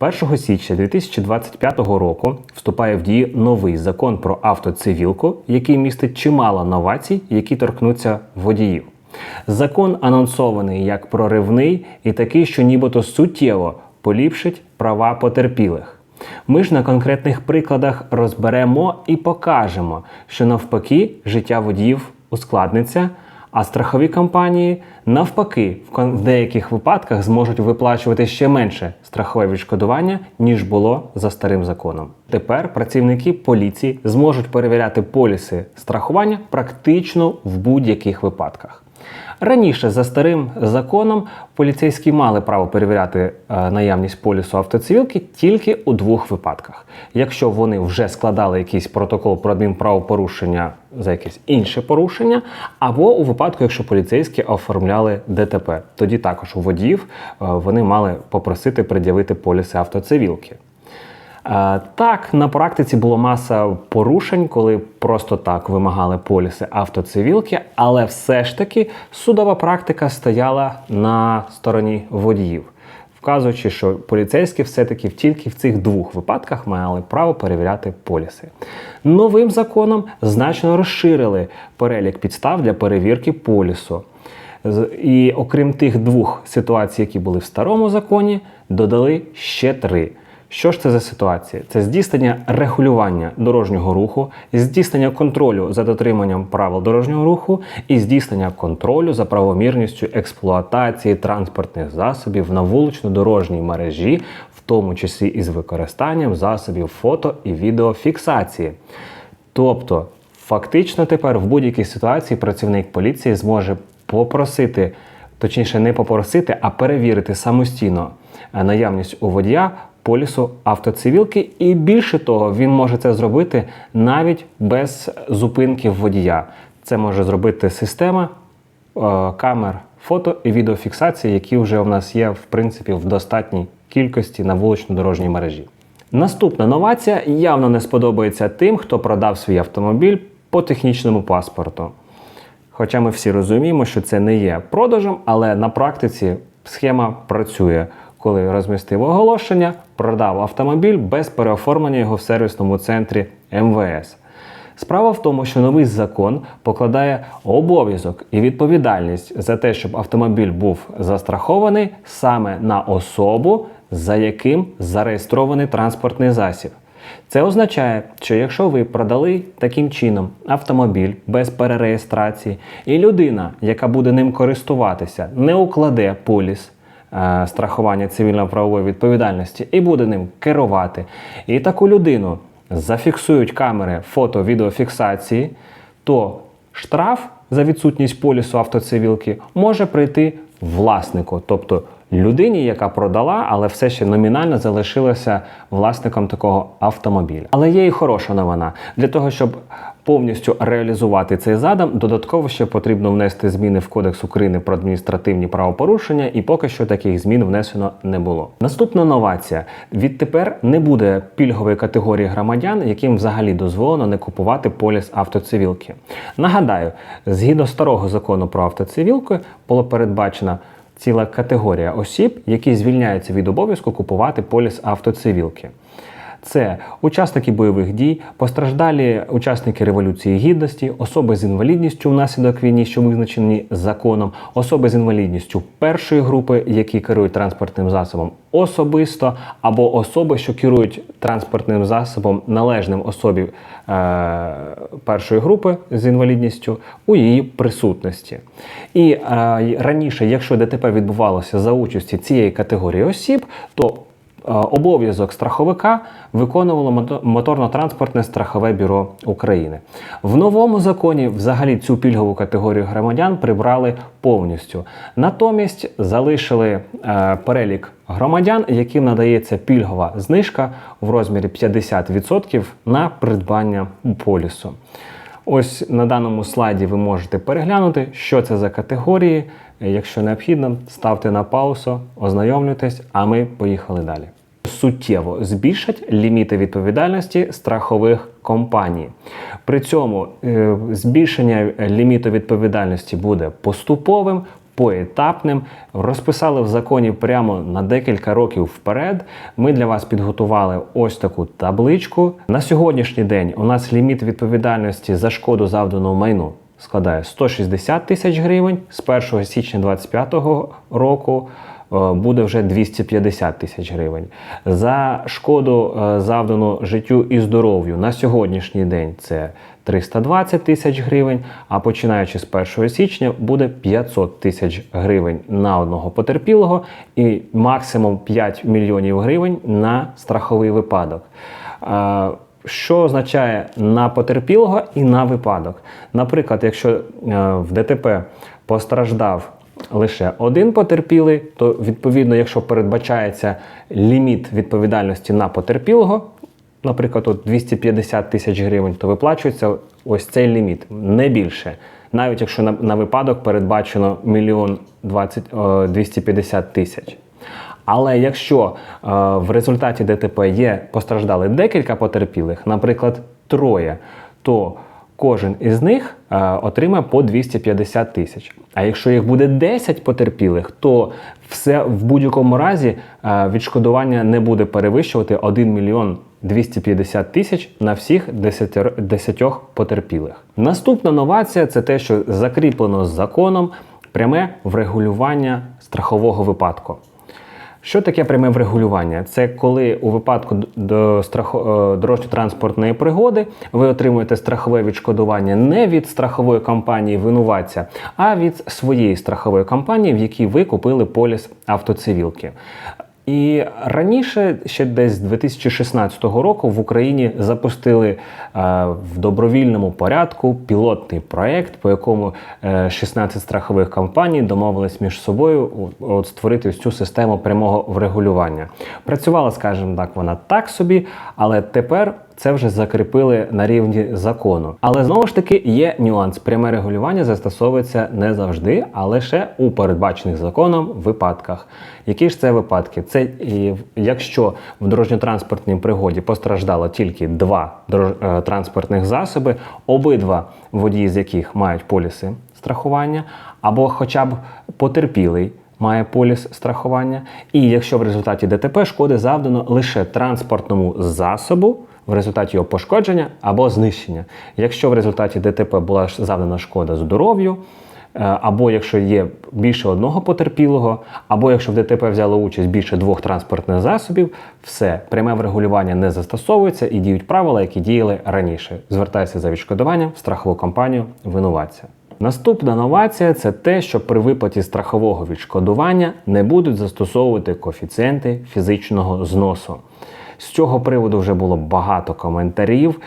1 січня 2025 року вступає в дію новий закон про автоцивілку, який містить чимало новацій, які торкнуться водіїв. Закон анонсований як проривний і такий, що нібито суттєво поліпшить права потерпілих. Ми ж на конкретних прикладах розберемо і покажемо, що навпаки життя водіїв ускладниться, а страхові компанії навпаки в деяких випадках зможуть виплачувати ще менше страхове відшкодування, ніж було за старим законом. Тепер працівники поліції зможуть перевіряти поліси страхування практично в будь-яких випадках. Раніше за старим законом поліцейські мали право перевіряти е, наявність полісу автоцивілки тільки у двох випадках: якщо вони вже складали якийсь протокол про адмінправопорушення за якесь інше порушення, або у випадку, якщо поліцейські оформляли ДТП, тоді також у водіїв е, вони мали попросити пред'явити поліси автоцивілки. Е, Так, на практиці було маса порушень, коли просто так вимагали поліси автоцивілки, але все ж таки судова практика стояла на стороні водіїв, вказуючи, що поліцейські все-таки тільки в цих двох випадках мали право перевіряти поліси. Новим законом значно розширили перелік підстав для перевірки полісу. І окрім тих двох ситуацій, які були в старому законі, додали ще три. Що ж це за ситуації? Це здійснення регулювання дорожнього руху, здійснення контролю за дотриманням правил дорожнього руху і здійснення контролю за правомірністю експлуатації транспортних засобів на вулично-дорожній мережі, в тому числі із використанням засобів фото і відеофіксації. Тобто, фактично тепер в будь-якій ситуації працівник поліції зможе попросити, точніше, не попросити, а перевірити самостійно е, наявність у водія полісу автоцивілки, і більше того, він може це зробити навіть без зупинки водія. Це може зробити система е, камер фото і відеофіксації, які вже у нас є в принципі в достатній кількості на вулично-дорожній мережі. Наступна новація явно не сподобається тим, хто продав свій автомобіль по технічному паспорту. Хоча ми всі розуміємо, що це не є продажем, але на практиці схема працює, коли розмістив оголошення, продав автомобіль без переоформлення його в сервісному центрі МВС. Справа в тому, що новий закон покладає обов'язок і відповідальність за те, щоб автомобіль був застрахований саме на особу, за яким зареєстрований транспортний засіб. Це означає, що якщо ви продали таким чином автомобіль без перереєстрації, і людина, яка буде ним користуватися, не укладе поліс страхування цивільно-правової відповідальності і буде ним керувати, і таку людину зафіксують камери фото-відеофіксації, то штраф за відсутність полісу автоцивілки може прийти власнику, тобто людині, яка продала, але все ще номінально залишилася власником такого автомобіля. Але є і хороша новина для того, щоб повністю реалізувати цей задум, додатково ще потрібно внести зміни в Кодекс України про адміністративні правопорушення, і поки що таких змін внесено не було. Наступна новація: відтепер не буде пільгової категорії громадян, яким взагалі дозволено не купувати поліс автоцивілки. Нагадаю, згідно старого закону про автоцивілку було передбачено ціла категорія осіб, які звільняються від обов'язку купувати поліс автоцивілки. Це учасники бойових дій, постраждалі учасники Революції Гідності, особи з інвалідністю внаслідок війни, що визначені законом, особи з інвалідністю першої групи, які керують транспортним засобом особисто, або особи, що керують транспортним засобом належним особі е, першої групи з інвалідністю у її присутності. І е, раніше, якщо ДТП відбувалося за участі цієї категорії осіб, то обов'язок страховика виконувало мото- моторно-транспортне страхове бюро України. В новому законі взагалі цю пільгову категорію громадян прибрали повністю. Натомість залишили е, перелік громадян, яким надається пільгова знижка в розмірі 50% на придбання полісу. Ось на даному слайді ви можете переглянути, що це за категорії. Якщо необхідно, ставте на паузу, ознайомлюйтесь, а ми поїхали далі. Суттєво збільшать ліміти відповідальності страхових компаній. При цьому е, збільшення ліміту відповідальності буде поступовим. поетапним. Розписали в законі прямо на декілька років вперед. Ми для вас підготували ось таку табличку. На сьогоднішній день у нас ліміт відповідальності за шкоду завдану майну складає 160 тисяч гривень. З 1 січня 2025 року е, буде вже 250 тисяч гривень. За шкоду е, завдану життю і здоров'ю на сьогоднішній день це 320 тисяч гривень, а починаючи з 1 січня буде 500 тисяч гривень на одного потерпілого і максимум 5 мільйонів гривень на страховий випадок. Що означає на потерпілого і на випадок? Наприклад, якщо е, в ДТП постраждав лише один потерпілий, то відповідно, якщо передбачається ліміт відповідальності на потерпілого, наприклад, от 250 тисяч гривень, то виплачується ось цей ліміт, не більше. Навіть якщо на, на випадок передбачено мільйон 20, е, 250 тисяч. Але якщо е, в результаті ДТП є постраждали декілька потерпілих, наприклад, троє, то кожен із них е, отримає по 250 тисяч. А якщо їх буде 10 потерпілих, то все в будь-якому разі е, відшкодування не буде перевищувати 1 мільйон 250 тисяч на всіх 10, 10 потерпілих. Наступна новація це те, що закріплено законом пряме врегулювання страхового випадку. Що таке пряме врегулювання? Це коли у випадку до е, дорожньо-транспортної пригоди ви отримуєте страхове відшкодування не від страхової компанії винуватця, а від своєї страхової компанії, в якій ви купили поліс автоцивілки. І раніше, ще десь з 2016 року, в Україні запустили е, в добровільному порядку пілотний проект, по якому е, 16 страхових компаній домовились між собою от, створити цю систему прямого врегулювання. Працювала, скажімо так, вона так собі, але тепер це вже закріпили на рівні закону. Але знову ж таки є нюанс. Пряме регулювання застосовується не завжди, а лише у передбачених законом випадках. Які ж це випадки? Це якщо в дорожньо-транспортній пригоді постраждало тільки два е, транспортних засоби, обидва водії з яких мають поліси страхування, або хоча б потерпілий має поліс страхування. І якщо в результаті ДТП шкоди завдано лише транспортному засобу в результаті його пошкодження або знищення. Якщо в результаті ДТП була завдана шкода здоров'ю, е, або якщо є більше одного потерпілого, або якщо в ДТП взяло участь більше двох транспортних засобів, все пряме врегулювання не застосовується і діють правила, які діяли раніше. Звертайся за відшкодуванням в страхову компанію винуватця. Наступна новація це те, що при виплаті страхового відшкодування не будуть застосовувати коефіцієнти фізичного зносу. З цього приводу вже було багато коментарів.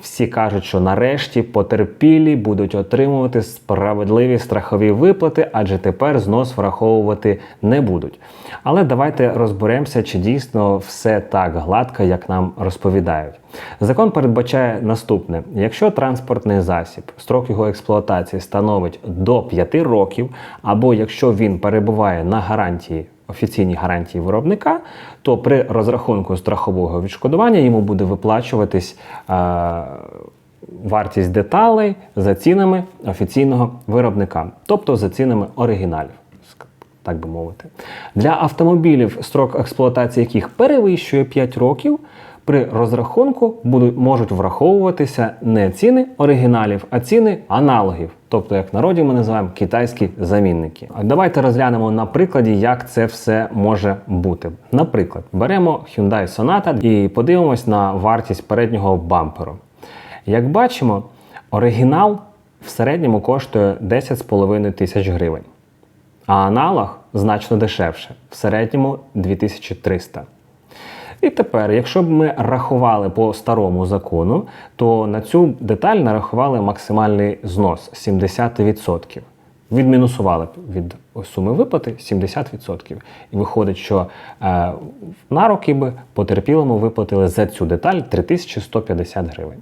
Всі кажуть, що нарешті потерпілі будуть отримувати справедливі страхові виплати, адже тепер знос враховувати не будуть. Але давайте розберемося, чи дійсно все так гладко, як нам розповідають. Закон передбачає наступне: якщо транспортний засіб, строк його експлуатації становить до 5 років, або якщо він перебуває на гарантії офіційні гарантії виробника, то при розрахунку страхового відшкодування йому буде виплачуватись е, вартість деталей за цінами офіційного виробника, тобто за цінами оригіналів. Так би мовити, для автомобілів, строк експлуатації яких перевищує 5 років, при розрахунку будуть можуть враховуватися не ціни оригіналів, а ціни аналогів. Тобто, як в народі ми називаємо китайські замінники. Давайте розглянемо на прикладі, як це все може бути. Наприклад, беремо Hyundai Sonata і подивимось на вартість переднього бамперу. Як бачимо, оригінал в середньому коштує 10,5 тисяч гривень, а аналог значно дешевше, в середньому 2300. І тепер, якщо б ми рахували по старому закону, то на цю деталь нарахували максимальний знос 70%. Відмінусували б від суми виплати 70%. І виходить, що е, на роки би потерпілому виплатили за цю деталь 3150 гривень.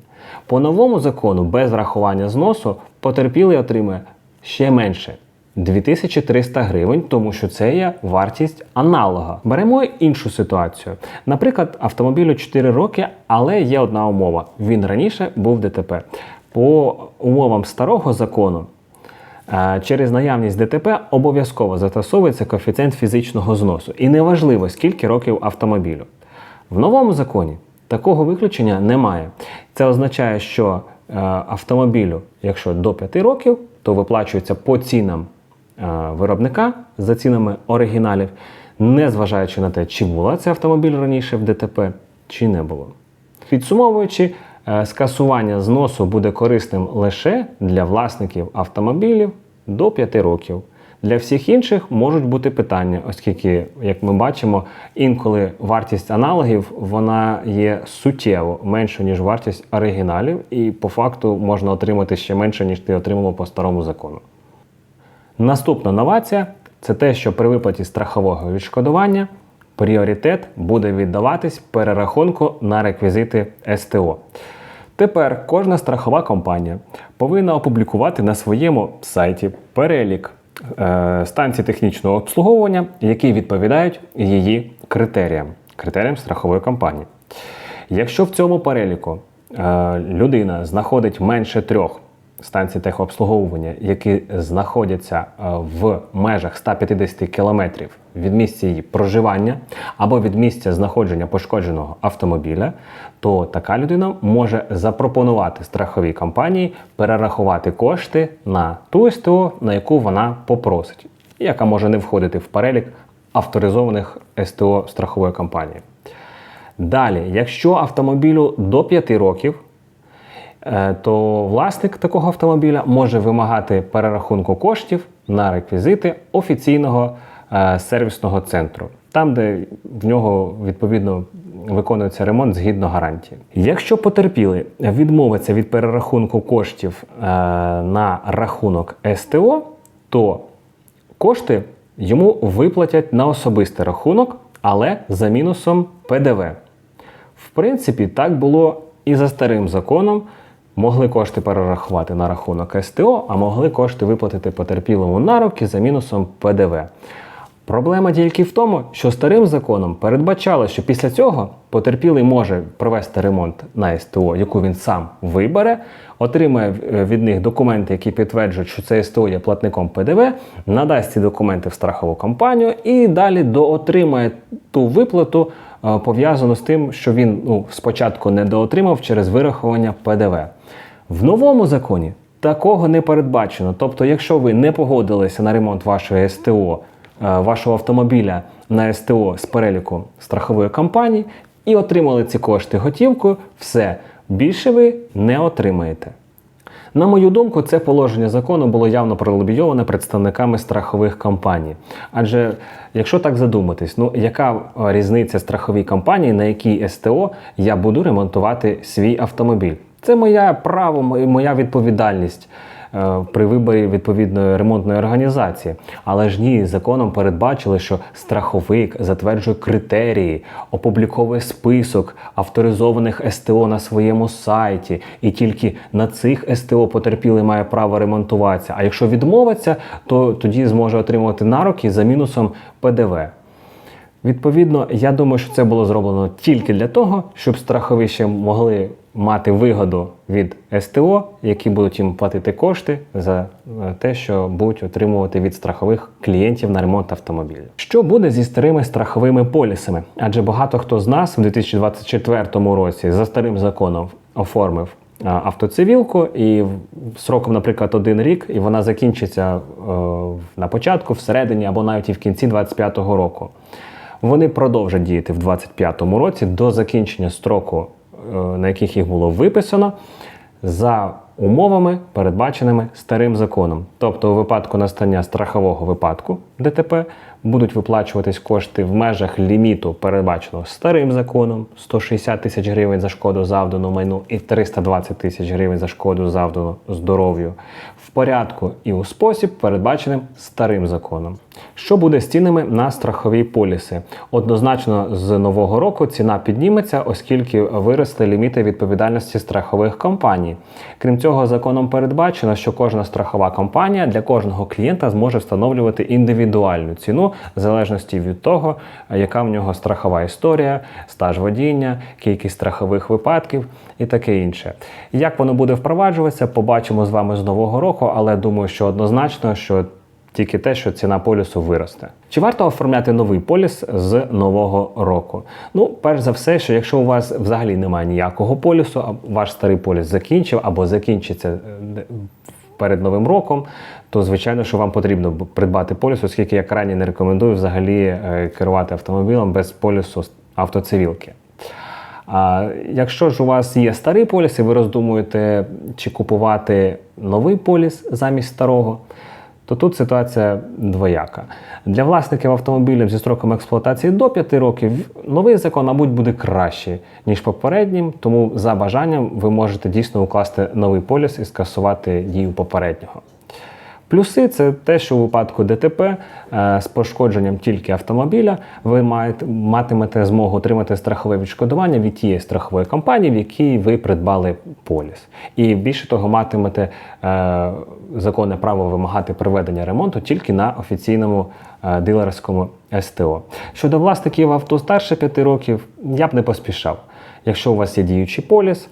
По новому закону, без врахування зносу, потерпілий отримує ще менше 2300 гривень, тому що це є вартість аналога. Беремо іншу ситуацію. Наприклад, автомобілю 4 роки, але є одна умова: він раніше був ДТП. По умовам старого закону Е, Через наявність ДТП обов'язково застосовується коефіцієнт фізичного зносу. І неважливо, скільки років автомобілю. В новому законі такого виключення немає. Це означає, що е, автомобілю, якщо до 5 років, то виплачується по цінам виробника за цінами оригіналів, незважаючи на те, чи була цей автомобіль раніше в ДТП, чи не було. Підсумовуючи, е, скасування зносу буде корисним лише для власників автомобілів до 5 років. Для всіх інших можуть бути питання, оскільки, як ми бачимо, інколи вартість аналогів вона є суттєво меншою, ніж вартість оригіналів, і по факту можна отримати ще менше, ніж ти отримував по старому закону. Наступна новація це те, що при виплаті страхового відшкодування пріоритет буде віддаватись перерахунку на реквізити СТО. Тепер кожна страхова компанія повинна опублікувати на своєму сайті перелік е, станцій технічного обслуговування, які відповідають її критеріям, критеріям страхової компанії. Якщо в цьому переліку е, людина знаходить менше трьох станцій техобслуговування, які знаходяться е, в межах 150 км від місця її проживання або від місця знаходження пошкодженого автомобіля, то така людина може запропонувати страховій компанії перерахувати кошти на ту СТО, на яку вона попросить, яка може не входити в перелік авторизованих СТО страхової компанії. Далі, якщо автомобілю до 5 років, то власник такого автомобіля може вимагати перерахунку коштів на реквізити офіційного е, сервісного центру, там, де в нього відповідно виконується ремонт згідно гарантії. Якщо потерпілий відмовиться від перерахунку коштів е, на рахунок СТО, то кошти йому виплатять на особистий рахунок, але за мінусом ПДВ. В принципі, так було і за старим законом. Могли кошти перерахувати на рахунок СТО, а могли кошти виплатити потерпілому на руки за мінусом ПДВ. Проблема тільки в тому, що старим законом передбачало, що після цього потерпілий може провести ремонт на СТО, яку він сам вибере, отримає е, від них документи, які підтверджують, що це СТО є платником ПДВ, надасть ці документи в страхову компанію і далі доотримає ту виплату, е, пов'язану з тим, що він ну, спочатку не доотримав через вирахування ПДВ. В новому законі такого не передбачено. Тобто, якщо ви не погодилися на ремонт вашої СТО, е, вашого автомобіля на СТО з переліку страхової компанії і отримали ці кошти готівкою, все більше ви не отримаєте. На мою думку, це положення закону було явно пролобійоване представниками страхових компаній. Адже, якщо так задуматись, ну яка е, різниця страховій компанії, на якій СТО я буду ремонтувати свій автомобіль? Це моє право, моя- відповідальність при виборі відповідної ремонтної організації. Але ж ні, законом передбачили, що страховик затверджує критерії, опубліковує список авторизованих СТО на своєму сайті, і тільки на цих СТО потерпілий має право ремонтуватися. А якщо відмовиться, то тоді зможе отримувати нароки за мінусом ПДВ. Відповідно, я думаю, що це було зроблено тільки для того, щоб страхові ще могли мати вигоду від СТО, які будуть їм платити кошти за е, те, що будуть отримувати від страхових клієнтів на ремонт автомобіля. Що буде зі старими страховими полісами? Адже багато хто з нас у 2024 році за старим законом оформив автоцивілку і сроком, наприклад, один рік, і вона закінчиться е, на початку, всередині або навіть і в кінці 2025 року. Вони продовжать діяти в 2025 році до закінчення строку, е, на яких їх було виписано, за умовами, передбаченими старим законом. Тобто, у випадку настання страхового випадку ДТП будуть виплачуватись кошти в межах ліміту, передбаченого старим законом 160 тисяч гривень за шкоду завдану майну і 320 тисяч гривень за шкоду завдану здоров'ю в порядку і у спосіб, передбаченим старим законом. Що буде з цінами на страхові поліси? Однозначно, з нового року ціна підніметься, оскільки виросли ліміти відповідальності страхових компаній. Крім цього, законом передбачено, що кожна страхова компанія для кожного клієнта зможе встановлювати індивідуальну ціну в залежності від того, яка в нього страхова історія, стаж водіння, кількість страхових випадків і таке інше. Як воно буде впроваджуватися, побачимо з вами з нового року, але думаю, що однозначно, що тільки те, що ціна полісу виросте. Чи варто оформляти новий поліс з нового року? Ну, перш за все, що якщо у вас взагалі немає ніякого полісу, а ваш старий поліс закінчив або закінчиться е, перед новим роком, то звичайно, що вам потрібно придбати поліс, оскільки я крайні не рекомендую взагалі е, керувати автомобілем без полісу автоцивілки. А якщо ж у вас є старий поліс, і ви роздумуєте, чи купувати новий поліс замість старого, то тут ситуація двояка. Для власників автомобілів зі строком експлуатації до 5 років новий закон, мабуть, буде краще, ніж попереднім, тому за бажанням ви можете дійсно укласти новий поліс і скасувати дію попереднього. Плюси це те, що у випадку ДТП е, з пошкодженням тільки автомобіля ви маєте, матимете змогу отримати страхове відшкодування від тієї страхової компанії, в якій ви придбали поліс. І більше того, матимете е, законне право вимагати проведення ремонту тільки на офіційному е, дилерському СТО. Щодо власників авто старше 5 років, я б не поспішав. Якщо у вас є діючий поліс,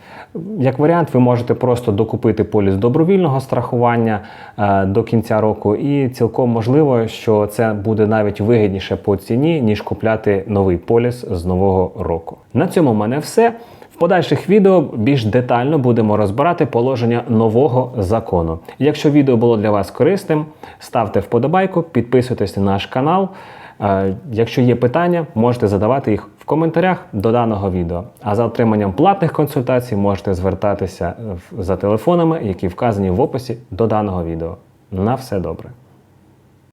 як варіант, ви можете просто докупити поліс добровільного страхування е, до кінця року, і цілком можливо, що це буде навіть вигідніше по ціні, ніж купляти новий поліс з нового року. На цьому в мене все. В подальших відео більш детально будемо розбирати положення нового закону. Якщо відео було для вас корисним, ставте вподобайку, підписуйтесь на наш канал. Е, Якщо є питання, можете задавати їх в коментарях до даного відео. А за отриманням платних консультацій можете звертатися за телефонами, які вказані в описі до даного відео. На все добре.